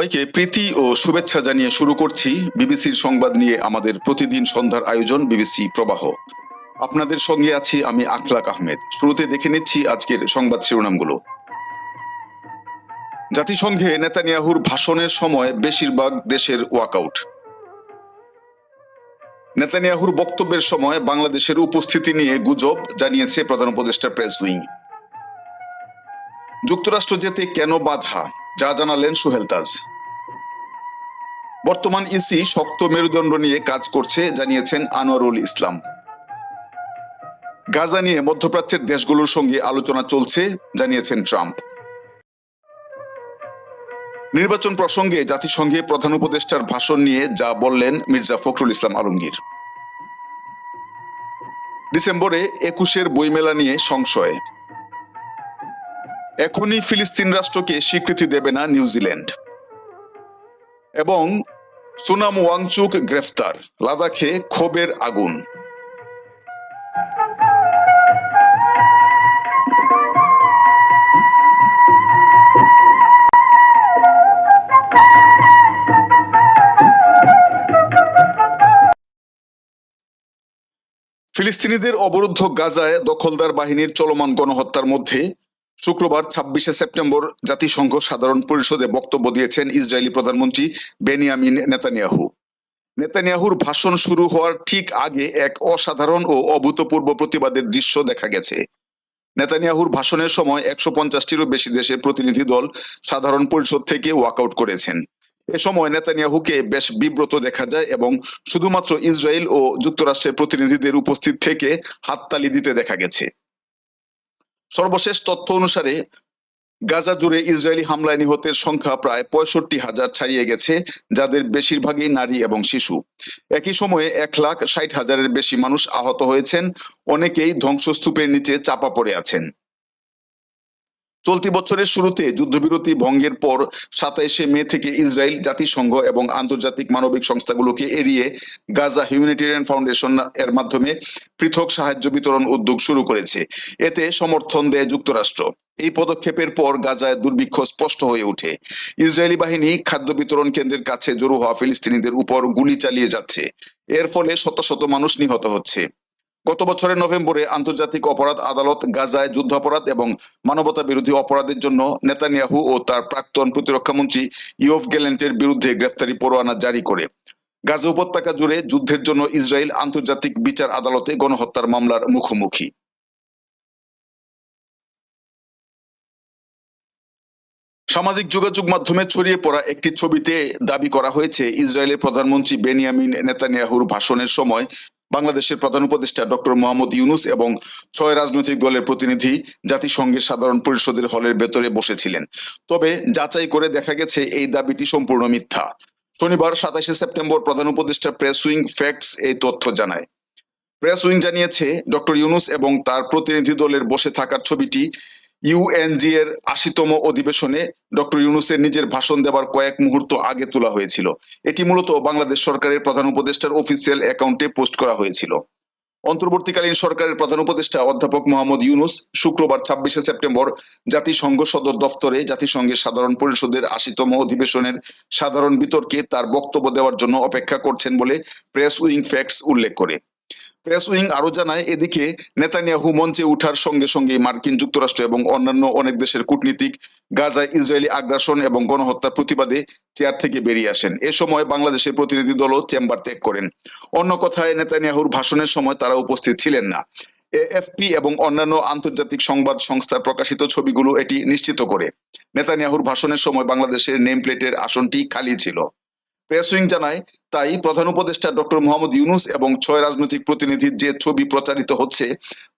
সবাইকে প্রীতি ও শুভেচ্ছা জানিয়ে শুরু করছি বিবিসির সংবাদ নিয়ে আমাদের প্রতিদিন সন্ধ্যার আয়োজন বিবিসি প্রবাহ। আপনাদের সঙ্গে আছি আমি আখলাক আহমেদ। শুরুতে দেখে নিচ্ছি আজকের সংবাদ শিরোনামগুলো। জাতিসংঘে নেতানিয়াহুর ভাষণের সময় বেশিরভাগ দেশের ওয়াকআউট। নেতানিয়াহুর বক্তব্যের সময় বাংলাদেশের উপস্থিতি নিয়ে গুজব জানিয়েছে প্রধান উপদেষ্টা প্রেস উইং। যুক্তরাষ্ট্র যেতে কেন বাধা? যা জানালেন সোহেল তাজ। বর্তমান ইসি শক্ত মেরুদণ্ড নিয়ে কাজ করছে, জানিয়েছেন আনোয়ারুল ইসলাম। গাজা নিয়ে মধ্যপ্রাচ্যের দেশগুলোর সঙ্গে আলোচনা চলছে, জানিয়েছেন ট্রাম্প। নির্বাচন প্রসঙ্গে জাতিসংঘে প্রধান উপদেষ্টার ভাষণ নিয়ে যা বললেন মির্জা ফখরুল ইসলাম আলমগীর। ডিসেম্বরে একুশের বইমেলা নিয়ে সংশয়। এখনই ফিলিস্তিন রাষ্ট্রকে স্বীকৃতি দেবে না নিউজিল্যান্ড। এবং সুনাম ওয়াংচুক গ্রেফতার, লাদাখে ক্ষোভের আগুন। ফিলিস্তিনিদের অবরুদ্ধ গাজায় দখলদার বাহিনীর চলমান গণহত্যার মধ্যে শুক্রবার ছাব্বিশে সেপ্টেম্বর জাতিসংঘ সাধারণ পরিষদে বক্তব্য দিয়েছেন ইসরায়েলি প্রধানমন্ত্রী বেনিয়ামিন নেতানিয়াহু। নেতানিয়াহুর ভাষণ শুরু হওয়ার ঠিক আগে এক অসাধারণ ও অভূতপূর্ব প্রতিবাদের দৃশ্য দেখা গেছে। নেতানিয়াহুর ভাষণের সময় একশো পঞ্চাশটিরও বেশি দেশের প্রতিনিধি দল সাধারণ পরিষদ থেকে ওয়াকআউট করেছেন। এ সময় নেতানিয়াহুকে বেশ বিব্রত দেখা যায় এবং শুধুমাত্র ইসরায়েল ও যুক্তরাষ্ট্রের প্রতিনিধিদের উপস্থিত থেকে হাততালি দিতে দেখা গেছে। সর্বশেষ তথ্য অনুসারে, গাজা জুড়ে ইসরায়েলি হামলায় নিহতের সংখ্যা প্রায় পঁয়ষট্টি হাজার ছাড়িয়ে গেছে, যাদের বেশিরভাগই নারী এবং শিশু। একই সময়ে এক লাখ ষাট হাজারের বেশি মানুষ আহত হয়েছেন, অনেকেই ধ্বংসস্তূপের নিচে চাপা পড়ে আছেন। চলতি বছরের শুরুতে যুদ্ধবিরতি ভঙ্গের পর সাতাইশে মে থেকে ইসরায়েল জাতিসংঘ এবং আন্তর্জাতিক মানবিক সংস্থাগুলোকে এড়িয়ে গাজা হিউম্যানিটেরিয়ান ফাউন্ডেশন এর মাধ্যমে পৃথক সাহায্য বিতরণ উদ্যোগ শুরু করেছে। এতে সমর্থন দেয় যুক্তরাষ্ট্র। এই পদক্ষেপের পর গাজায় দুর্ভিক্ষ স্পষ্ট হয়ে ওঠে। ইসরায়েলি বাহিনী খাদ্য বিতরণ কেন্দ্রের কাছে জড়ো হওয়া ফিলিস্তিনিদের উপর গুলি চালিয়ে যাচ্ছে। এর ফলে শত শত মানুষ নিহত হচ্ছে। গত বছরের নভেম্বরে আন্তর্জাতিক অপরাধ আদালত গাজায় যুদ্ধাপরাধ এবং মানবতা বিরোধী অপরাধের জন্য নেতানিয়াহু ও তার প্রাক্তন প্রতিরক্ষামন্ত্রী ইয়ফ গেলেন্টের বিরুদ্ধে গ্রেফতারি পরোয়ানা জারি করে। গাজা উপত্যকা জুড়ে যুদ্ধের জন্য ইসরায়েল আন্তর্জাতিক বিচার আদালতে গণহত্যার মামলার মুখোমুখি। সামাজিক যোগাযোগ মাধ্যমে ছড়িয়ে পড়া একটি ছবিতে দাবি করা হয়েছে, ইসরায়েলের প্রধানমন্ত্রী বেনিয়ামিন নেতানিয়াহুর ভাষণের সময় বাংলাদেশের প্রধান উপদেষ্টা ডক্টর মোহাম্মদ ইউনুস এবং ছয় রাজনৈতিক দলের প্রতিনিধি জাতিসংঘের সাধারণ পরিষদের হলের ভেতরে বসেছিলেন। তবে যাচাই করে দেখা গেছে, এই দাবিটি সম্পূর্ণ মিথ্যা। শনিবার সাতাশে সেপ্টেম্বর প্রধান উপদেষ্টা প্রেস উইং ফ্যাক্টস এই তথ্য জানায়। প্রেস উইং জানিয়েছে, ডক্টর ইউনুস এবং তার প্রতিনিধি দলের বসে থাকার ছবিটি ইউএনজি এর আশিতম অধিবেশনে ডক্টর ইউনুসের নিজের ভাষণ দেওয়ার কয়েক মুহূর্ত আগে তোলা হয়েছিল। এটি মূলত বাংলাদেশ সরকারের প্রধান উপদেষ্টার অফিসিয়াল অ্যাকাউন্টে পোস্ট করা হয়েছিল। অন্তর্বর্তীকালীন সরকারের প্রধান উপদেষ্টা অধ্যাপক মোহাম্মদ ইউনুস শুক্রবার ছাব্বিশে সেপ্টেম্বর জাতিসংঘ সদর দফতরে জাতিসংঘের সাধারণ পরিষদের আশিতম অধিবেশনের সাধারণ বিতর্কে তার বক্তব্য দেওয়ার জন্য অপেক্ষা করছেন বলে প্রেস উইং ফ্যাক্টস উল্লেখ করে। প্রেস উইং আরও জানায়, এদিকে নেতানিয়াহু মঞ্চে উঠার সঙ্গে সঙ্গে মার্কিন যুক্তরাষ্ট্র এবং অন্যান্য অনেক দেশের কূটনীতিক গাজায় ইসরায়েলি আগ্রাসন এবং গণহত্যার প্রতিবাদে চেয়ার থেকে বেরিয়ে আসেন। এ সময় বাংলাদেশের প্রতিনিধি দলও চেম্বার ত্যাগ করেন। অন্য কথায়, নেতানিয়াহুর ভাষণের সময় তারা উপস্থিত ছিলেন না। এএফপি এবং অন্যান্য আন্তর্জাতিক সংবাদ সংস্থার প্রকাশিত ছবিগুলো এটি নিশ্চিত করে। নেতানিয়াহুর ভাষণের সময় বাংলাদেশের নেম প্লেটের আসনটি খালি ছিল। প্রেস উইং জানায়, তাই প্রধান উপদেষ্টা ডক্টর মোহাম্মদ ইউনুস এবং ছয় রাজনৈতিক প্রতিনিধির যে ছবি প্রচারিত হচ্ছে,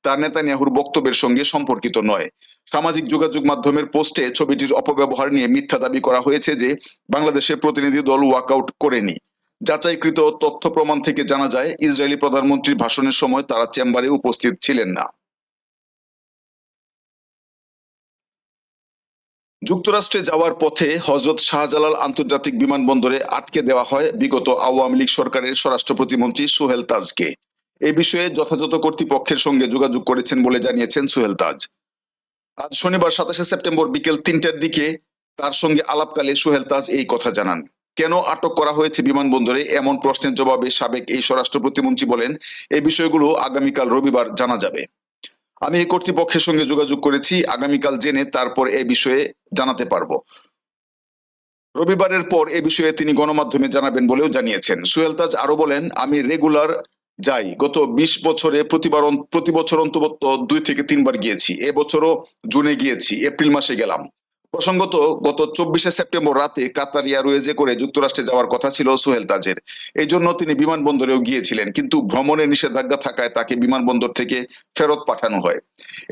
তা নেতানিয়াহুর বক্তব্যের সঙ্গে সম্পর্কিত নয়। সামাজিক যোগাযোগ মাধ্যমের পোস্টে ছবিটির অপব্যবহার নিয়ে মিথ্যা দাবি করা হয়েছে যে, বাংলাদেশের প্রতিনিধি দল ওয়াকআউট করেনি। যাচাইকৃত তথ্য প্রমাণ থেকে জানা যায়, ইসরায়েলি প্রধানমন্ত্রীর ভাষণের সময় তারা চেম্বারে উপস্থিত ছিলেন না। যুক্তরাষ্ট্রে যাওয়ার পথে হজরত শাহজালাল আন্তর্জাতিক বিমানবন্দরে আটকে দেওয়া হয় বিগত আওয়ামী লীগ সরকারের স্বরাষ্ট্র প্রতিমন্ত্রী সোহেল তাজকে। এ বিষয়ে যথাযথ কর্তৃপক্ষের সঙ্গে যোগাযোগ করেছেন বলে জানিয়েছেন সোহেল তাজ। আজ শনিবার সাতাশে সেপ্টেম্বর বিকেল তিনটার দিকে তার সঙ্গে আলাপকালে সোহেল তাজ এই কথা জানান। কেন আটক করা হয়েছে বিমানবন্দরে? এমন প্রশ্নের জবাবে সাবেক এই স্বরাষ্ট্র প্রতিমন্ত্রী বলেন এই বিষয়গুলো আগামীকাল রবিবার জানা যাবে। আমি এই কর্তৃপক্ষের সঙ্গে যোগাযোগ করেছি। আগামীকাল জেনে তারপর এ বিষয়ে জানাতে পারব। রবিবারের পর এ বিষয়ে তিনি গণমাধ্যমে জানাবেন বলেও জানিয়েছেন। সুহেল তাজ আরও বলেন, আমি রেগুলার যাই। গত বিশ বছরে প্রতিবার প্রতি বছর অন্তত দুই থেকে তিনবার গিয়েছি। এবছরও জুনে গিয়েছি। এপ্রিল মাসে গেলাম। প্রসঙ্গত, গত চব্বিশে সেপ্টেম্বর রাতে কাতার এয়ারওয়েজে করে যুক্তরাষ্ট্রে যাওয়ার কথা ছিল সোহেল তাজের। এই জন্য তিনি বিমানবন্দরেও গিয়েছিলেন, কিন্তু ভ্রমণের নিষেধাজ্ঞা থাকায় তাকে বিমানবন্দর থেকে ফেরত পাঠানো হয়।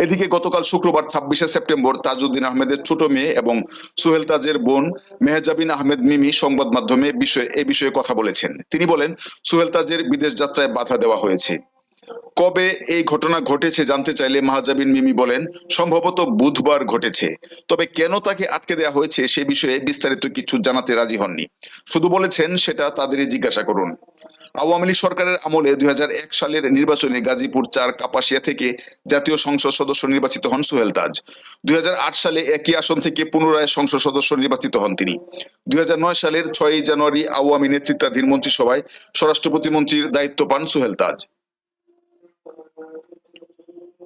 এদিকে গতকাল শুক্রবার ছাব্বিশে সেপ্টেম্বর তাজউদ্দিন আহমেদের ছোট মেয়ে এবং সোহেল তাজের বোন মেহজাবিন আহমেদ মিমি সংবাদ মাধ্যমে বিষয়ে এ বিষয়ে কথা বলেছেন। তিনি বলেন, সোহেল তাজের বিদেশ যাত্রায় বাধা দেওয়া হয়েছে। কবে এই ঘটনা ঘটেছে জানতে চাইলে মাহাজাবিন মিমি বলেন, সম্ভবত বুধবার ঘটেছে। তবে কেন তাকে আটকে দেওয়া হয়েছে সে বিষয়ে বিস্তারিত কিছু জানাতে রাজি হননি। শুধু বলেছেন সেটা তাদেরই জিজ্ঞাসা করুন। আওয়ামী লীগ সরকারের আমলে দুই সালের নির্বাচনে গাজীপুর চার, কাপাসিয়া থেকে জাতীয় সংসদ সদস্য নির্বাচিত হন সোহেল তাজ। দুই হাজার আট সালে একই আসন থেকে পুনরায় সংসদ সদস্য নির্বাচিত হন তিনি। দুই হাজার নয় সালের ছয়ই জানুয়ারি আওয়ামী নেতৃত্বাধীন মন্ত্রিসভায় স্বরাষ্ট্র প্রতিমন্ত্রীর দায়িত্ব পান সোহেল তাজ।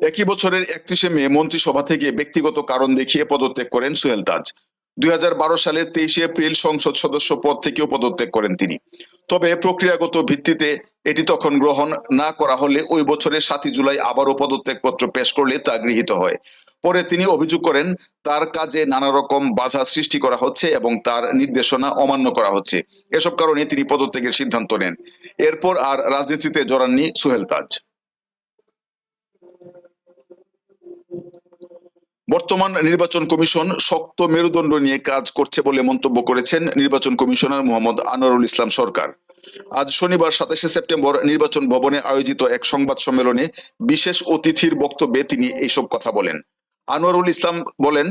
একই বছরের একত্রিশে মে মন্ত্রিসভা থেকে ব্যক্তিগত কারণ দেখিয়ে পদত্যাগ করেন সোহেল তাজ। দুই সালের তেইশে এপ্রিল সংসদ সদস্য পদ থেকেও পদত্যাগ করেন তিনি। তবে প্রক্রিয়াগত ভিত্তিতে এটি তখন গ্রহণ না করা হলে ওই বছরের সাতই জুলাই আবারও পদত্যাগপত্র পেশ করলে তা গৃহীত হয়। পরে তিনি অভিযোগ করেন, তার কাজে নানা রকম বাধা সৃষ্টি করা হচ্ছে এবং তার নির্দেশনা অমান্য করা হচ্ছে। এসব কারণে তিনি পদত্যাগের সিদ্ধান্ত নেন। এরপর আর রাজনীতিতে জড়াননি সোহেল তাজ। বর্তমান নির্বাচন কমিশন শক্ত মেরুদণ্ড নিয়ে কাজ করছে বলে মন্তব্য করেছেন নির্বাচন কমিশনার মোহাম্মদ আনোয়ারুল ইসলাম সরকার। আজ শনিবার সাতাশে সেপ্টেম্বর নির্বাচন ভবনে আয়োজিত এক সংবাদ সম্মেলনে বিশেষ অতিথির বক্তব্যে তিনি এইসব কথা বলেন। আনোয়ারুল ইসলাম বলেন,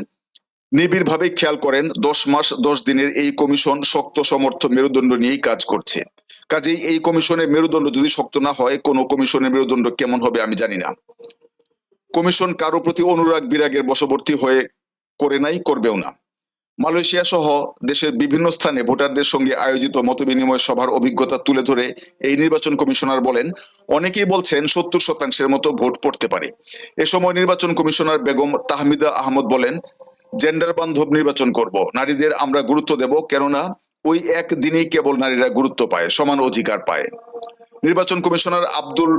নিবিড়ভাবে খেয়াল করেন, দশ মাস, দশ দিনের এই কমিশন শক্ত সমর্থ মেরুদণ্ড নিয়েই কাজ করছে। কাজেই এই কমিশনের মেরুদণ্ড যদি শক্ত না হয়, কোন কমিশনের মেরুদণ্ড কেমন হবে আমি জানি না। কমিশন কারও প্রতি অনুরাগ, বিরাগের বশবর্তী হয়ে করে নাই, করবেও না। মালয়েশিয়া সহ দেশের বিভিন্ন স্থানে ভোটারদের সঙ্গে আয়োজিত মতবিনিময় সভার অভিজ্ঞতা তুলে ধরে এই নির্বাচন কমিশনার বলেন, অনেকেই বলছেন সত্তর শতাংশের মতো ভোট পড়তে পারে। এ সময় নির্বাচন কমিশনার বেগম তাহমিদা আহমদ বলেন, জেন্ডার বান্ধব নির্বাচন করব। নারীদের আমরা গুরুত্ব দেব, কেননা ওই এক দিনেই কেবল নারীরা গুরুত্ব পায়, সমান অধিকার পায়। নির্বাচন কমিশনার আব্দুল,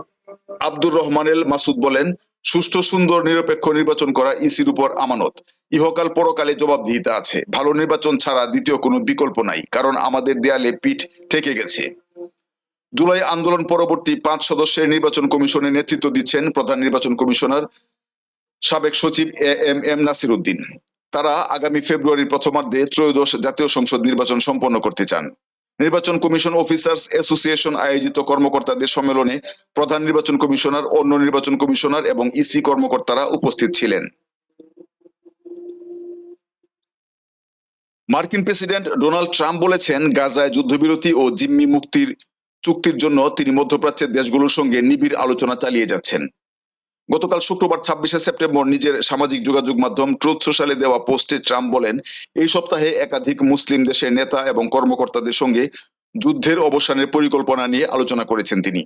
আব্দুর রহমানেল মাসুদ বলেন সুষ্ঠু, সুন্দর, নিরপেক্ষ নির্বাচন করা ইসির উপর আমানত। ইহকাল পরকালে জবাবদিহিতা আছে। ভালো নির্বাচন ছাড়া দ্বিতীয় কোনো বিকল্প নাই, কারণ আমাদের দেয়ালে পিঠ থেকে গেছে। জুলাই আন্দোলন পরবর্তী পাঁচ সদস্যের নির্বাচন কমিশনের নেতৃত্ব দিচ্ছেন প্রধান নির্বাচন কমিশনার সাবেক সচিব A M M Nasir Uddin. তারা আগামী ফেব্রুয়ারির প্রথমার্ধে ত্রয়োদশ জাতীয় সংসদ নির্বাচন সম্পন্ন করতে চান। নির্বাচন কমিশন অফিসার্স অ্যাসোসিয়েশন আয়োজিত কর্মকর্তাদের সম্মেলনে প্রধান নির্বাচন কমিশনার, অন্য নির্বাচন কমিশনার এবং ইসি কর্মকর্তারা উপস্থিত ছিলেন। মার্কিন প্রেসিডেন্ট ডোনাল্ড ট্রাম্প বলেছেন, গাজায় যুদ্ধবিরতি ও জিম্মি মুক্তির চুক্তির জন্য তিনি মধ্যপ্রাচ্যের দেশগুলোর সঙ্গে নিবিড় আলোচনা চালিয়ে যাচ্ছেন। গতকাল শুক্রবার ছাব্বিশে সেপ্টেম্বর নিজের সামাজিক যোগাযোগ মাধ্যম ট্রুথ সোশ্যালে দেওয়া পোস্টে ট্রাম্প বলেন, এই সপ্তাহে একাধিক মুসলিম দেশের নেতা এবং কর্মকর্তাদের সঙ্গে যুদ্ধের অবসানের পরিকল্পনা নিয়ে আলোচনা করেছেন তিনি।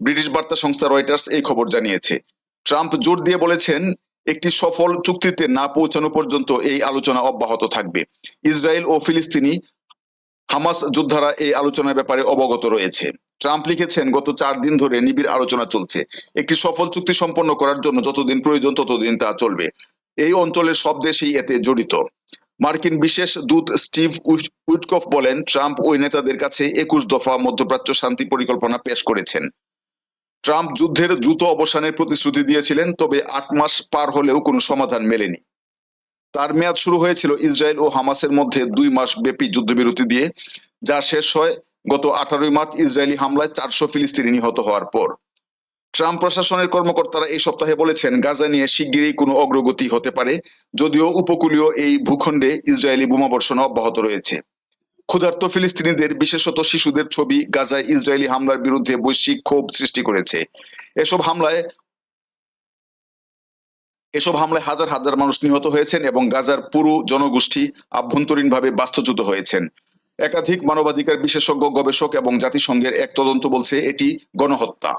ব্রিটিশ বার্তা সংস্থা রয়টার্স এই খবর জানিয়েছে। ট্রাম্প জোর দিয়ে বলেছেন, একটি সফল চুক্তিতে না পৌঁছানো পর্যন্ত এই আলোচনা অব্যাহত থাকবে। ইসরায়েল ও ফিলিস্তিনি হামাস যোদ্ধারা এই আলোচনার ব্যাপারে অবগত রয়েছে। ট্রাম্প লিখেছেন, গত চার দিন ধরে নিবিড় আলোচনা চলছে। একটি সফল চুক্তি সম্পন্ন করার জন্য যতদিন প্রয়োজন, ততদিন তা চলবে। এই অঞ্চলের সব দেশই এতে জড়িত। মার্কিন বিশেষ দূত স্টিভ উইট- উইটকফ বলেন, ট্রাম্প ওই নেতাদের কাছে একুশ দফা মধ্যপ্রাচ্য শান্তি পরিকল্পনা পেশ করেছেন। ট্রাম্প যুদ্ধের দ্রুত অবসানের প্রতিশ্রুতি দিয়েছিলেন, তবে আট মাস পার হলেও কোনো সমাধান মেলেনি। তার মেয়াদ শুরু হয়েছিল ইসরায়েল ও হামাসের মধ্যে দুই মাস ব্যাপী যুদ্ধবিরতি দিয়ে, যা শেষ হয় গত আঠারোই মার্চ ইসরায়েলি হামলায় চারশো ফিলিস্তিনি নিহত হওয়ার পর। ট্রাম্প প্রশাসনের কর্মকর্তারা এই সপ্তাহে বলেছেন, গাজা নিয়ে শিগগিরই কোনো অগ্রগতি হতে পারে, যদিও উপকূলীয় এই ভূখণ্ডে ইসরায়েলি বোমাবর্ষণ অব্যাহত রয়েছে। ক্ষুধার্ত ফিলিস্তিনিদের, বিশেষত শিশুদের ছবি গাজায় ইসরায়েলি হামলার বিরুদ্ধে বৈশ্বিক ক্ষোভ সৃষ্টি করেছে। এসব হামলায় এসব হামলায় হাজার হাজার মানুষ নিহত হয়েছেন এবং গাজার পুরো জনগোষ্ঠী আভ্যন্তরীণভাবে বাস্তুচ্যুত হয়েছেন। একাধিক মানবাধিকার বিশেষজ্ঞ, গবেষক এবং জাতিসংঘের এক তদন্ত বলছে এটি গণহত্যা।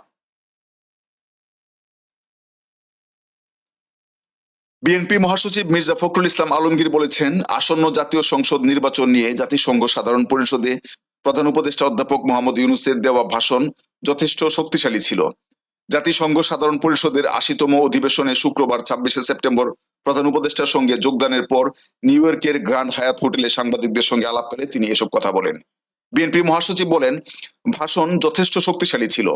বিএনপি মহাসচিব মির্জা ফখরুল ইসলাম আলমগীর বলেছেন, আসন্ন জাতীয় সংসদ নির্বাচন নিয়ে জাতিসংঘ সাধারণ পরিষদে প্রধান উপদেষ্টা অধ্যাপক মোহাম্মদ ইউনুসের দেওয়া ভাষণ যথেষ্ট শক্তিশালী ছিল। জাতিসংঘ সাধারণ পরিষদের আশিতম অধিবেশনে শুক্রবার ছাব্বিশে সেপ্টেম্বর প্রধান উপদেষ্টার সঙ্গে যোগদানের পর নিউ ইয়র্কের গ্র্যান্ড হায়াত হোটেলে সাংবাদিকদের সঙ্গে আলাপ করে তিনি এসব কথা বলেন। বিএনপি মহাসচিব বলেন, ভাষণ যথেষ্ট শক্তিশালী ছিল।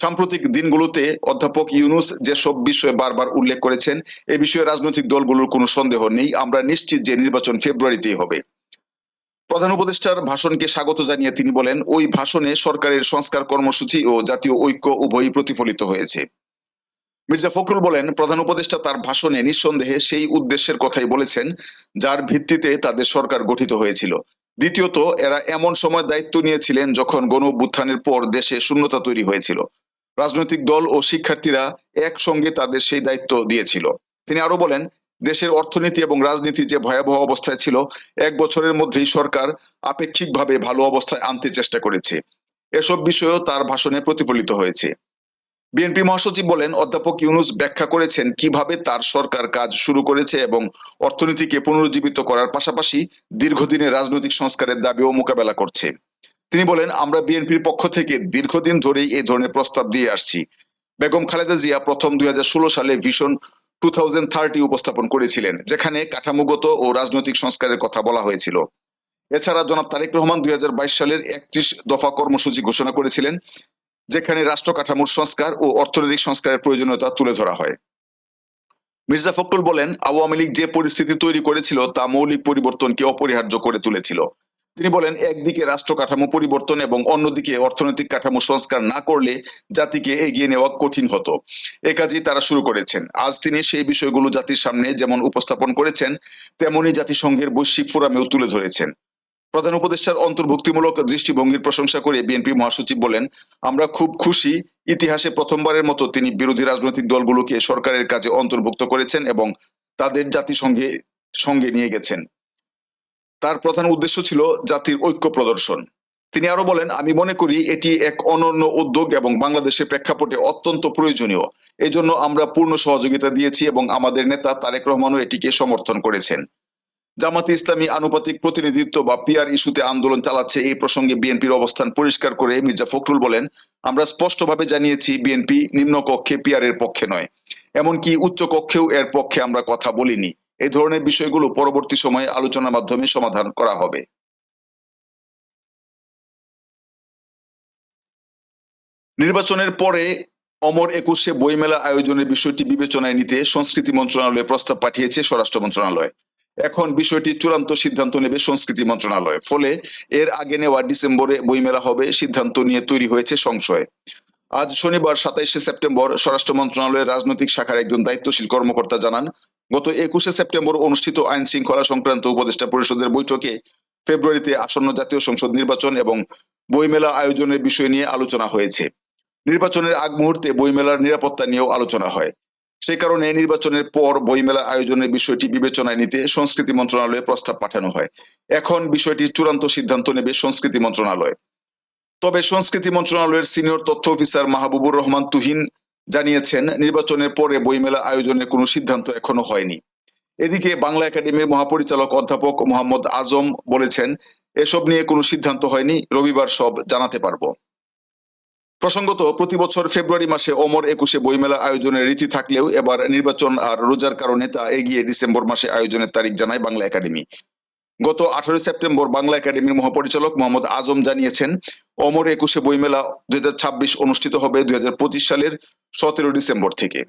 সাম্প্রতিক দিনগুলোতে অধ্যাপক ইউনুস যেসব বিষয়ে বারবার উল্লেখ করেছেন, এ বিষয়ে রাজনৈতিক দলগুলোর কোনো সন্দেহ নেই। আমরা নিশ্চিত যে নির্বাচন ফেব্রুয়ারিতেই হবে। প্রধান উপদেষ্টার ভাষণকে স্বাগত জানিয়ে তিনি বলেন, ওই ভাষণে সরকারের সংস্কার কর্মসূচি ও জাতীয় ঐক্য উভয়ই প্রতিফলিত হয়েছে। মির্জা ফখরুল বলেন, প্রধান উপদেষ্টা তার ভাষণে নিঃসন্দেহে সেই উদ্দেশ্যের কথাই বলেছেন, যার ভিত্তিতে তাদের সরকার গঠিত হয়েছিল। দ্বিতীয়ত, এরা এমন সময় দায়িত্ব নিয়েছিলেন যখন গণ অভ্যুত্থানের পর দেশে শূন্যতা তৈরি হয়েছিল। রাজনৈতিক দল ও শিক্ষার্থীরা একসঙ্গে তাদের সেই দায়িত্ব দিয়েছিল। তিনি আরও বলেন, দেশের অর্থনীতি এবং রাজনীতি যে ভয়াবহ অবস্থায় ছিল, এক বছরের মধ্যেই সরকার আপেক্ষিকভাবে ভালো অবস্থায় আনতে চেষ্টা করেছে। এসব বিষয়েও তার ভাষণে প্রতিফলিত হয়েছে। বিএনপি মহাসচিব বলেন, অধ্যাপক ইউনুস ব্যাখ্যা করেছেন কীভাবে তার সরকার কাজ শুরু করেছে এবং অর্থনীতিকে পুনরুজ্জীবিত করার পাশাপাশি দীর্ঘদিনের রাজনৈতিক সংস্কারের দাবিও মোকাবেলা করছে। তিনি বলেন, আমরা বিএনপির পক্ষ থেকে দীর্ঘদিন ধরেই এই ধরনের প্রস্তাব দিয়ে আসছি। বেগম খালেদা জিয়া প্রথম দুই হাজার ষোলো সালে ভিশন টু থাউজেন্ড উপস্থাপন করেছিলেন, যেখানে কাঠামোগত ও রাজনৈতিক সংস্কারের কথা বলা হয়েছিল। এছাড়া জনাব তারেক রহমান দুই হাজার বাইশ সালের একত্রিশ দফা কর্মসূচি ঘোষণা করেছিলেন যেখানে রাষ্ট্র কাঠামোর সংস্কার ও অর্থনৈতিক সংস্কারের প্রয়োজনীয়তা তুলে ধরা হয়। মির্জা ফখরুল বলেন, আওয়ামী লীগ যে পরিস্থিতি তৈরি করেছিল তা মৌলিক পরিবর্তনকে অপরিহার্য করে তুলেছিল। তিনি বলেন, একদিকে রাষ্ট্র কাঠামো পরিবর্তন এবং অন্যদিকে অর্থনৈতিক কাঠামো সংস্কার না করলে জাতিকে এগিয়ে নেওয়া কঠিন হতো। এ কাজই তারা শুরু করেছেন। আজ তিনি সেই বিষয়গুলো জাতির সামনে যেমন উপস্থাপন করেছেন, তেমনি জাতিসংঘের বৈশ্বিক ফোরামেও তুলে ধরেছেন। প্রধান উপদেষ্টার অন্তর্ভুক্তিমূলক দৃষ্টিভঙ্গির প্রশংসা করে বিএনপি মহাসচিব বলেন, আমরা খুব খুশি ইতিহাসে প্রথমবারের মতো তিনি বিরোধী রাজনৈতিক দলগুলোকে সরকারের কাজে অন্তর্ভুক্ত করেছেন এবং তাদের জাতিসংঘে, সঙ্গে নিয়ে গেছেন। তার প্রধান উদ্দেশ্য ছিল জাতির ঐক্য প্রদর্শন। তিনি আরও বলেন, আমি মনে করি এটি এক অনন্য উদ্যোগ এবং বাংলাদেশের প্রেক্ষাপটে অত্যন্ত প্রয়োজনীয়। এই জন্য আমরা পূর্ণ সহযোগিতা দিয়েছি এবং আমাদের নেতা তারেক রহমানও এটিকে সমর্থন করেছেন। জামাতে ইসলামী আনুপাতিক প্রতিনিধিত্ব বা পিআর ইস্যুতে আন্দোলন চালাচ্ছে এই প্রসঙ্গে বিএনপির অবস্থান পরিষ্কার করে মির্জা ফখরুল বলেন, আমরা স্পষ্টভাবে জানিয়েছি বিএনপি নিম্ন কক্ষে পিআর এর পক্ষে নয়। এমনকি উচ্চ কক্ষেও এর পক্ষে আমরা কথা বলিনি। এই ধরনের বিষয়গুলো পরবর্তী সময়ে আলোচনার মাধ্যমে সমাধান করা হবে। নির্বাচনের পরে অমর একুশে বইমেলা আয়োজনের বিষয়টি বিবেচনায় নিতে সংস্কৃতি মন্ত্রণালয়ে প্রস্তাব পাঠিয়েছে স্বরাষ্ট্র মন্ত্রণালয়। এখন বিষয়টি চূড়ান্ত সিদ্ধান্ত নেবে সংস্কৃতি মন্ত্রণালয়। ফলে এর আগে নেওয়া ডিসেম্বরে বইমেলা হবে, সিদ্ধান্ত নিয়ে তৈরি হয়েছে সংশয়। আজ শনিবার সাতাইশে সেপ্টেম্বর স্বরাষ্ট্র মন্ত্রণালয়ের রাজনৈতিক শাখার একজন দায়িত্বশীল কর্মকর্তা জানান, গত একুশে সেপ্টেম্বর অনুষ্ঠিত আইন শৃঙ্খলা সংক্রান্ত উপদেষ্টা পরিষদের বৈঠকে ফেব্রুয়ারিতে আসন্ন জাতীয় সংসদ নির্বাচন এবং বইমেলা আয়োজনের বিষয় নিয়ে আলোচনা হয়েছে। নির্বাচনের আগ মুহূর্তে বইমেলার নিরাপত্তা নিয়েও আলোচনা হয়। সেই কারণে নির্বাচনের পর বইমেলা আয়োজনের বিষয়টি বিবেচনায় নিতে সংস্কৃতি মন্ত্রণালয়ে প্রস্তাব পাঠানো হয়। এখন বিষয়টি চূড়ান্ত সিদ্ধান্ত নেবে সংস্কৃতি মন্ত্রণালয়। তবে সংস্কৃতি মন্ত্রণালয়ের সিনিয়র তথ্য অফিসার মাহবুবুর রহমান তুহিন জানিয়েছেন, নির্বাচনের পরে বইমেলা আয়োজনের কোনো সিদ্ধান্ত এখনও হয়নি। এদিকে বাংলা একাডেমির মহাপরিচালক অধ্যাপক মোহাম্মদ আজম বলেছেন, এসব নিয়ে কোনো সিদ্ধান্ত হয়নি, রবিবার সব জানাতে পারব। প্রসঙ্গত, প্রতি বছর ফেব্রুয়ারি মাসে অমর একুশে বইমেলা আয়োজনের রীতি থাকলেও এবার নির্বাচন আর রোজার কারণে তা এগিয়ে ডিসেম্বর মাসে আয়োজনের তারিখ জানায় বাংলা একাডেমি। গত আঠারোই সেপ্টেম্বর বাংলা একাডেমির মহাপরিচালক মোহাম্মদ আজম জানিয়েছেন অমর একুশে বইমেলা দুই হাজার ছাব্বিশ অনুষ্ঠিত হবে দুই হাজার পঁচিশ সালের সতেরো ডিসেম্বর থেকে।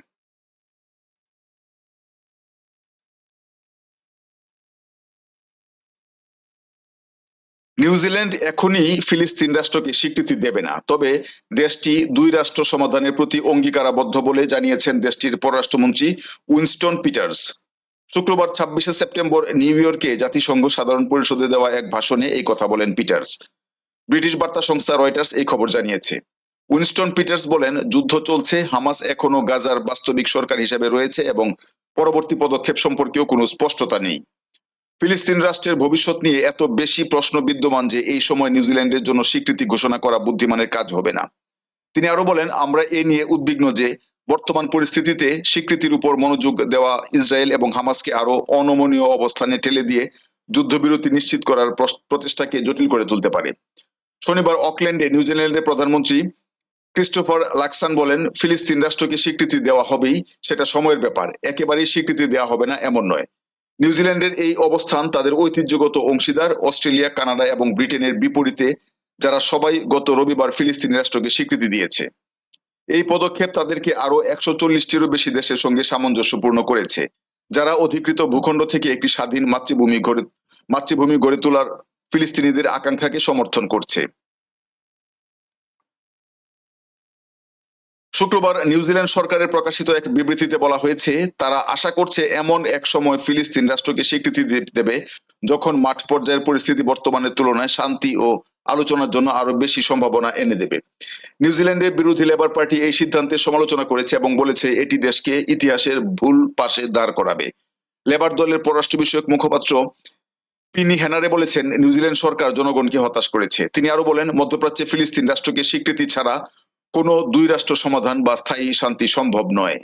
নিউজিল্যান্ড এখনই ফিলিস্তিন রাষ্ট্রকে স্বীকৃতি দেবে না। তবে দেশটি দুই রাষ্ট্র সমাধানের প্রতি অঙ্গীকারাবদ্ধ বলে জানিয়েছেন দেশটির পররাষ্ট্রমন্ত্রী উইনস্টন পিটার্স। শুক্রবার ছাব্বিশে সেপ্টেম্বর নিউ ইয়র্কে জাতিসংঘ সাধারণ পরিষদে দেওয়া এক ভাষণে এই কথা বলেন পিটার্স। ব্রিটিশ বার্তা সংস্থা রয়টার্স এই খবর জানিয়েছে। উইনস্টন পিটার্স বলেন, যুদ্ধ চলছে, হামাস এখনও গাজার বাস্তবিক সরকার হিসেবে রয়েছে এবং পরবর্তী পদক্ষেপ সম্পর্কেও কোনো স্পষ্টতা নেই। ফিলিস্তিন রাষ্ট্রের ভবিষ্যৎ নিয়ে এত বেশি প্রশ্ন বিদ্যমান যে এই সময় নিউজিল্যান্ডের জন্য স্বীকৃতি ঘোষণা করা বুদ্ধিমানের কাজ হবে না। তিনি আরও বলেন, আমরা এ নিয়ে উদ্বিগ্ন যে বর্তমান পরিস্থিতিতে স্বীকৃতির উপর মনোযোগ দেওয়া ইসরায়েল এবং হামাসকে আরও অনমনীয় অবস্থানে ঠেলে দিয়ে যুদ্ধবিরতি নিশ্চিত করার প্রচেষ্টাকে জটিল করে তুলতে পারে। শনিবার অকল্যান্ডে নিউজিল্যান্ডের প্রধানমন্ত্রী ক্রিস্টোফার লাকসান বলেন, ফিলিস্তিন রাষ্ট্রকে স্বীকৃতি দেওয়া হবেই, সেটা সময়ের ব্যাপার। একেবারেই স্বীকৃতি দেওয়া হবে না, এমন নয়। নিউজিল্যান্ডের এই অবস্থান তাদের ঐতিহ্যগত অংশীদার, অস্ট্রেলিয়া, কানাডা এবং ব্রিটেনের বিপরীতে, যারা সবাই গত রবিবার ফিলিস্তিনি রাষ্ট্রকে স্বীকৃতি দিয়েছে। এই পদক্ষেপ তাদেরকে আরও একশো চল্লিশটিরও বেশি দেশের সঙ্গে সামঞ্জস্যপূর্ণ করেছে, যারা অধিকৃত ভূখণ্ড থেকে একটি স্বাধীন মাতৃভূমি গড়ে মাতৃভূমি গড়ে তোলার ফিলিস্তিনিদের আকাঙ্ক্ষাকে সমর্থন করছে। শুক্রবার নিউজিল্যান্ড সরকারের প্রকাশিত এক বিবৃতিতে বলা হয়েছে, তারা আশা করছে এমন এক সময় ফিলিস্তিন রাষ্ট্রকে স্বীকৃতি দেবে যখন মাঠ পর্যায়ের পরিস্থিতি বর্তমানের তুলনায় শান্তি ও আলোচনার জন্য আরও বেশি সম্ভাবনা এনে দেবে। নিউজিল্যান্ডের বিরোধী লেবার পার্টি এই সিদ্ধান্তের সমালোচনা করেছে এবং বলেছে, এটি দেশকে ইতিহাসের ভুল পাশে দাঁড় করাবে। লেবার দলের পররাষ্ট্র বিষয়ক মুখপাত্র পিনি হেনারে বলেছেন নিউজিল্যান্ড সরকার জনগণকে হতাশ করেছে। তিনি আরও বলেন, মধ্যপ্রাচ্যে ফিলিস্তিন রাষ্ট্রকে স্বীকৃতি ছাড়া কোনো দুই রাষ্ট্র সমাধান বা স্থায়ী শান্তি সম্ভব নয়।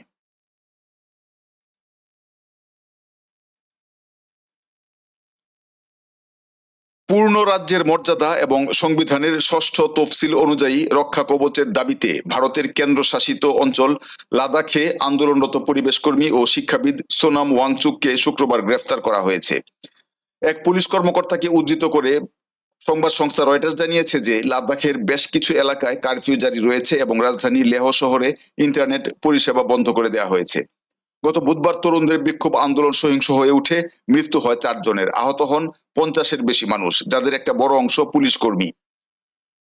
পূর্ণ রাজ্যের মর্যাদা এবং সংবিধানের ষষ্ঠ তফসিল অনুযায়ী রক্ষা কবচের দাবিতে ভারতের কেন্দ্রশাসিত অঞ্চল লাদাখে আন্দোলনরত পরিবেশকর্মী ও শিক্ষাবিদ সোনাম ওয়াংচুককে শুক্রবার গ্রেফতার করা হয়েছে। এক পুলিশ কর্মকর্তাকে উদ্ধৃত করে সংবাদ সংস্থা রয়টার্স জানিয়েছে যে লাদাখের বেশ কিছু এলাকায় কারফিউ জারি রয়েছে এবং রাজধানী লেহ শহরে ইন্টারনেট পরিষেবা বন্ধ করে দেওয়া হয়েছে। গত বুধবার তরুণদের বিক্ষোভ আন্দোলন সহিংস হয়ে উঠে মৃত্যু হয় চারজনের। আহত হন পঞ্চাশের বেশি মানুষ, যাদের একটা বড় অংশ পুলিশ কর্মী।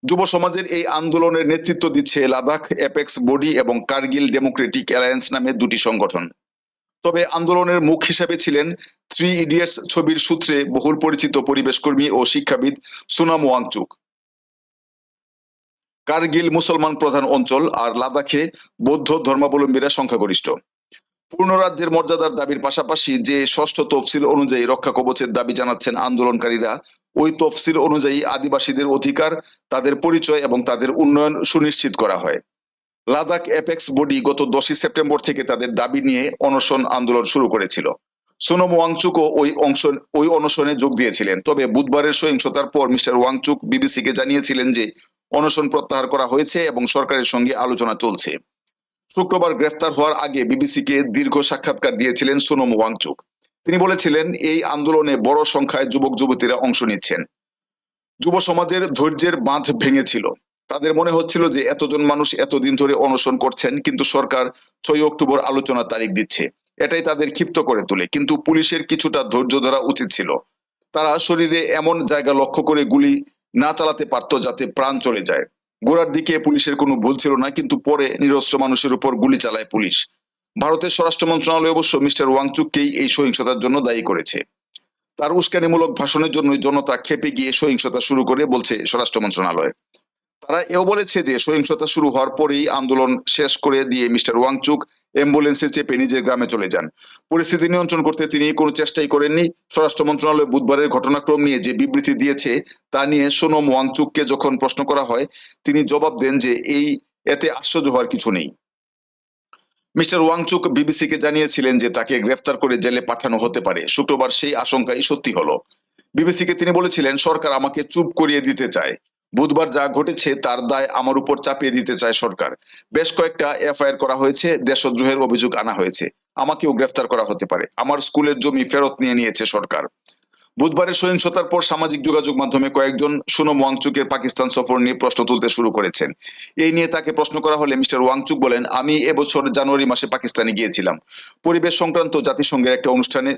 যুব সমাজের এই আন্দোলনের নেতৃত্ব দিচ্ছে লাদাখ, অ্যাপেক্স, বডি এবং কার্গিল ডেমোক্রেটিক অ্যালায়েন্স নামে দুটি সংগঠন। তবে আন্দোলনের মুখ হিসেবে ছিলেন থ্রি ইডিয়টস ছবির সূত্রে বহুল পরিচিত পরিবেশ কর্মী ও শিক্ষাবিদ সুনাম ওয়াংচুক। কার্গিল মুসলমান প্রধান অঞ্চল আর লাদাখে বৌদ্ধ ধর্মাবলম্বীরা সংখ্যাগরিষ্ঠ। পূর্ণ রাজ্যের মর্যাদার দাবির পাশাপাশি যে ষষ্ঠ তফসিল অনুযায়ী রক্ষা কবচের দাবি জানাচ্ছেন আন্দোলনকারীরা, ওই তফসিল অনুযায়ী আদিবাসীদের অধিকার, তাদের পরিচয় এবং তাদের উন্নয়ন সুনিশ্চিত করা হয়। লাদাখ অ্যাপেক্স বডি গত দশই সেপ্টেম্বর থেকে তাদের দাবি নিয়ে অনশন আন্দোলন শুরু করেছিল। সোনম ওয়াংচুকও ওই অংশ, ওই অনশনে যোগ দিয়েছিলেন। তবে বুধবারের সহিংসতার পর মিস্টার ওয়াংচুক বিবিসিকে জানিয়েছিলেন যে, অনশন প্রত্যাহার করা হয়েছে এবং সরকারের সঙ্গে আলোচনা চলছে। শুক্রবার গ্রেফতার হওয়ার আগে বিবিসিকে দীর্ঘ সাক্ষাৎকার দিয়েছিলেন সোনম ওয়াংচুক। তিনি বলেছিলেন, এই আন্দোলনে বড় সংখ্যায় যুবক যুবতীরা অংশ নিচ্ছেন। যুব সমাজের ধৈর্যের বাঁধ ভেঙেছিল। তাদের মনে হচ্ছিল যে এতজন মানুষ এতদিন ধরে অনশন করছেন, কিন্তু সরকার ছয় অক্টোবর আলোচনার তারিখ দিচ্ছে। এটাই তাদের ক্ষিপ্ত করে তোলে, কিন্তু পুলিশের কিছুটা ধৈর্য ধরা উচিত ছিল। তারা শরীরে এমন জায়গা লক্ষ্য করে গুলি না চালাতে পারত যাতে প্রাণ চলে যায়। গোড়ার দিকে পুলিশের কোনো ভুল ছিল না, কিন্তু পরে নিরস্ত্র মানুষের উপর গুলি চালায় পুলিশ। ভারতের স্বরাষ্ট্র মন্ত্রণালয় অবশ্য মিস্টার ওয়াংচুককেই এই সহিংসতার জন্য দায়ী করেছে। তার উস্কানিমূলক ভাষণের জন্য জনতা খেপে গিয়ে সহিংসতা শুরু করে বলছে স্বরাষ্ট্র মন্ত্রণালয়। তারা এও বলেছে যে সহিংসতা শুরু হওয়ার পরেই আন্দোলন শেষ করে দিয়ে মিস্টার ওয়াংচুক অ্যাম্বুলেন্সে চেপে নিজের গ্রামে চলে যান। পরিস্থিতি নিয়ন্ত্রণ করতে তিনি কোনো চেষ্টাই করেননি। স্বরাষ্ট্র মন্ত্রণালয় বুধবারের ঘটনাক্রম নিয়ে যে বিবৃতি দিয়েছে, তা নিয়ে সোনম ওয়াংচুককে যখন প্রশ্ন করা হয়, তিনি জবাব দেন যে এই এতে আশ্চর্য হওয়ার কিছু নেই। মিস্টার ওয়াংচুক বিবিসিকে জানিয়েছিলেন যে তাকে গ্রেফতার করে জেলে পাঠানো হতে পারে। শুক্রবার সেই আশঙ্কাই সত্যি হলো। বিবিসিকে তিনি বলেছিলেন, সরকার আমাকে চুপ করিয়ে দিতে চায়। বুধবার যা ঘটেছে তার দায় আমার উপর চাপিয়ে দিতে চায় সরকার। বেশ কয়েকটা এফআইআর করা হয়েছে, দেশদ্রোহের অভিযোগ আনা হয়েছে। আমাকেও গ্রেফতার করা হতে পারে। আমার স্কুলের জমি ফেরত নিয়ে নিয়েছে সরকার। বুধবারের সহিংসতার পর সামাজিক যোগাযোগ মাধ্যমে কয়েকজন সুনম ওয়াংচুকের পাকিস্তান সফর নিয়ে প্রশ্ন তুলতে শুরু করেছেন। এই নিয়ে তাকে প্রশ্ন করা হলে মিস্টার ওয়াংচুক বলেন, আমি এবছর জানুয়ারি মাসে পাকিস্তানে গিয়েছিলাম। পরিবেশ সংক্রান্ত জাতিসংঘের একটা অনুষ্ঠানে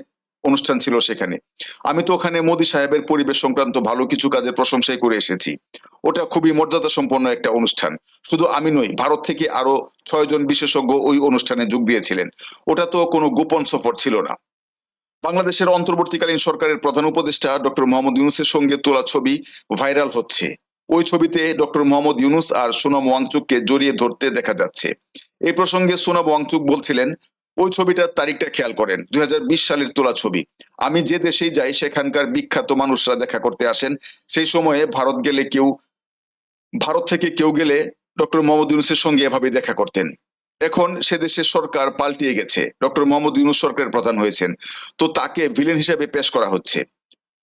অনুষ্ঠান ছিল সেখানে। আমি তো ওখানে মোদি সাহেবের পরিবেশ সংক্রান্ত ভালো কিছু কাজের প্রশংসাই করে এসেছি। ওটা খুবই মর্যাদা সম্পন্ন একটা অনুষ্ঠান। শুধু আমি নই, ভারত থেকে আরও ছয়জন বিশেষজ্ঞ ওই অনুষ্ঠানে যোগ দিয়েছিলেন। ওটা তো কোনো গোপন সফর ছিল না। বাংলাদেশের অন্তর্বর্তীকালীন সরকারের প্রধান উপদেষ্টা ডক্টর মোহাম্মদ ইউনুসের সঙ্গে তোলা ছবি ভাইরাল হচ্ছে। ওই ছবিতে ডক্টর মোহাম্মদ ইউনুস আর সোনাম ওয়াংচুককে জড়িয়ে ধরতে দেখা যাচ্ছে। এই প্রসঙ্গে সোনাম ওয়াংচুক বলছিলেন ওই ছবিটার তারিখটা খেয়াল করেন, দুই হাজার বিশ সালের তোলা ছবি। আমি যে দেশেই যাই, সেখানকার বিখ্যাত মানুষরা দেখা করতে আসেন। সেই সময়ে ভারত গেলে কেউ, ভারত থেকে কেউ গেলে ডক্টর মোহাম্মদ ইউনুসের সঙ্গে এভাবে দেখা করতেন। এখন সে দেশের সরকার পাল্টিয়ে গেছে। ডক্টর মোহাম্মদ ইউনুস সরকারের প্রধান হয়েছেন। তো তাকে ভিলেন হিসেবে পেশ করা হচ্ছে।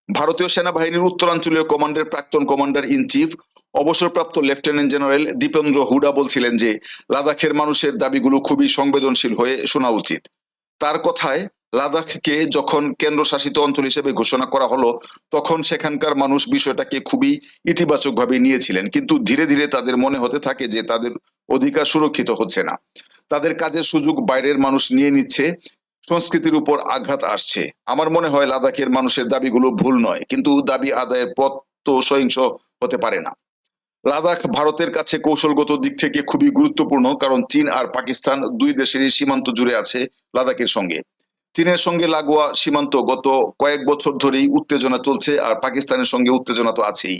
ভারতীয় সেনাবাহিনীর উত্তরাঞ্চলীয় কমান্ডের প্রাক্তন কমান্ডার ইন চিফ অবসরপ্রাপ্ত লেফটেন্যান্ট জেনারেল দীপেন্দ্র হুডা বলছিলেন যে, লাদাখের মানুষের দাবিগুলো খুবই সংবেদনশীল হয়ে শোনা উচিত। তার কথায়, লাদাখকে যখন কেন্দ্রশাসিত অঞ্চল হিসেবে ঘোষণা করা হলো, তখন সেখানকার মানুষ বিষয়টাকে খুবই ইতিবাচকভাবে নিয়েছিলেন। কিন্তু ধীরে ধীরে তাদের মনে হতে থাকে যে, তাদের অধিকার সুরক্ষিত হচ্ছে না। তাদের কাজের সুযোগ বাইরের মানুষ নিয়ে নিচ্ছে, সংস্কৃতির উপর আঘাত আসছে। আমার মনে হয় লাদাখের মানুষের দাবিগুলো ভুল নয়, কিন্তু দাবি আদায়ের পথ তো সহিংস হতে পারে না। লাদাখ ভারতের কাছে কৌশলগত দিক থেকে খুবই গুরুত্বপূর্ণ, কারণ চীন আর পাকিস্তান দুই দেশেরই সীমান্ত জুড়ে আছে লাদাখের সঙ্গে। চীনের সঙ্গে লাগোয়া সীমান্ত গত কয়েক বছর ধরেই উত্তেজনা চলছে আর পাকিস্তানের সঙ্গে উত্তেজনা তো আছেই।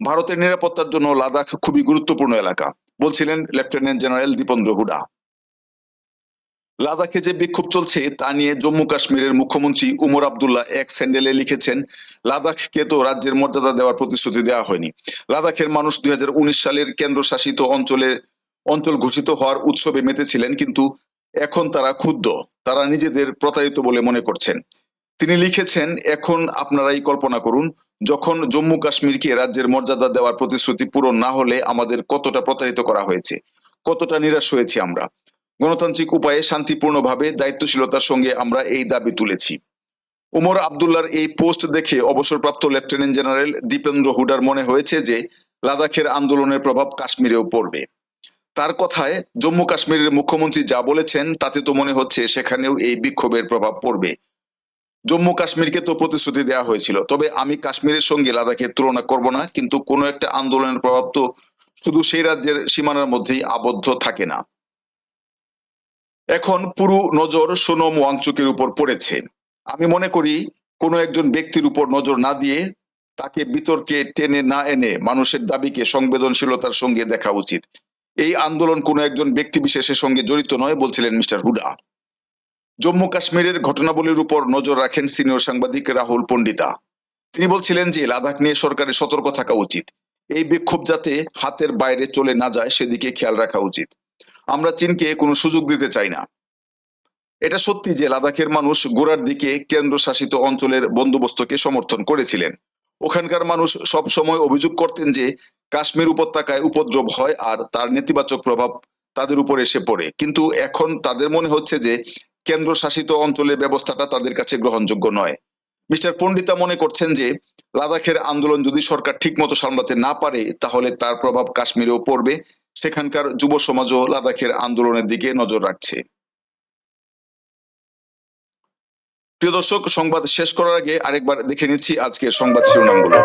ভারতের নিরাপত্তার জন্য লাদাখ খুবই গুরুত্বপূর্ণ এলাকা, বলছিলেন লেফটেন্যান্ট জেনারেল দীপেন্দ্র হুডা। লাদাখে যে বিক্ষোভ চলছে তা নিয়ে জম্মু কাশ্মীরের মুখ্যমন্ত্রী উমর আবদুল্লাহ এক স্যান্ডেলে লিখেছেন, লাদাখকে তো রাজ্যের মর্যাদা দেওয়ার প্রতিশ্রুতি দেওয়া হয়নি। লাদাখের মানুষ দুই সালের কেন্দ্রশাসিত অঞ্চলের অঞ্চল ঘোষিত হওয়ার উৎসবে মেতেছিলেন, কিন্তু এখন তারা ক্ষুব্ধ। তারা নিজেদের প্রতারিত বলে মনে করছেন। তিনি লিখেছেন, এখন আপনারাই কল্পনা করুন, যখন জম্মু কাশ্মীরকে রাজ্যের মর্যাদা দেওয়ার প্রতিশ্রুতি পূরণ না হলে আমাদের কতটা প্রতারিত করা হয়েছে, কতটা নিরাশ হয়েছি আমরা। গণতান্ত্রিক উপায়ে শান্তিপূর্ণভাবে দায়িত্বশীলতার সঙ্গে আমরা এই দাবি তুলেছি। উমর আবদুল্লার এই পোস্ট দেখে অবসরপ্রাপ্ত লেফটেন্যান্ট জেনারেল দীপেন্দ্র হুডার মনে হয়েছে যে, লাদাখের আন্দোলনের প্রভাব কাশ্মীরেও পড়বে। তার কথায়, জম্মু কাশ্মীরের মুখ্যমন্ত্রী যা বলেছেন, তাতে তো মনে হচ্ছে সেখানেও এই বিক্ষোভের প্রভাব পড়বে। জম্মু কাশ্মীরকে তো প্রতিশ্রুতি দেওয়া হয়েছিল, তবে আমি কাশ্মীরের সঙ্গে লাদাখের তুলনা করব না, কিন্তু কোনো একটা আন্দোলনের প্রভাব তো শুধু সেই রাজ্যের সীমানার মধ্যেই আবদ্ধ থাকে না। এখন পুরো নজর সোনম ওয়াংচুকের উপর পড়েছে। আমি মনে করি, কোনো একজন ব্যক্তির উপর নজর না দিয়ে তাকে বিতর্কে টেনে না এনে মানুষের দাবিকে সংবেদনশীলতার সঙ্গে দেখা উচিত। এই আন্দোলন কোনো একজন ব্যক্তি বিশেষের সঙ্গে জড়িত নয়, বলছিলেন মিস্টার হুডা। জম্মু কাশ্মীরের ঘটনাবলীর উপর নজর রাখেন সিনিয়র সাংবাদিক রাহুল পণ্ডিতা। তিনি বলছিলেন যে, লাদাখ নিয়ে সরকারের সতর্ক থাকা উচিত। এই বিক্ষোভ যাতে হাতের বাইরে চলে না যায়, সেদিকে খেয়াল রাখা উচিত। আমরা চীনকে কোনো সুযোগ দিতে চাই না। এটা সত্যি যে লাদাখের মানুষ গোড়ার দিকে কেন্দ্রশাসিত অঞ্চলের বন্দোবস্তকে সমর্থন করেছিলেন। ওখানকার মানুষ সব সময় অভিযোগ করতেন যে কাশ্মীর উপত্যকায় উপদ্রব হয় আর তার নেতিবাচক প্রভাব তাদের উপর এসে পড়ে। কিন্তু এখন তাদের মনে হচ্ছে যে কেন্দ্রশাসিত অঞ্চলের ব্যবস্থাটা তাদের কাছে গ্রহণযোগ্য নয়। মিস্টার পণ্ডিতা মনে করছেন যে লাদাখের আন্দোলন যদি সরকার ঠিকমতো সামলাতে না পারে, তাহলে তার প্রভাব কাশ্মীরেও পড়বে। সেখানকার যুব সমাজও লাদাখের আন্দোলনের দিকে নজর রাখছে। প্রিয় দর্শক, সংবাদ শেষ করার আগে আরেকবার দেখে নিচ্ছি আজকের সংবাদ শিরোনামগুলো।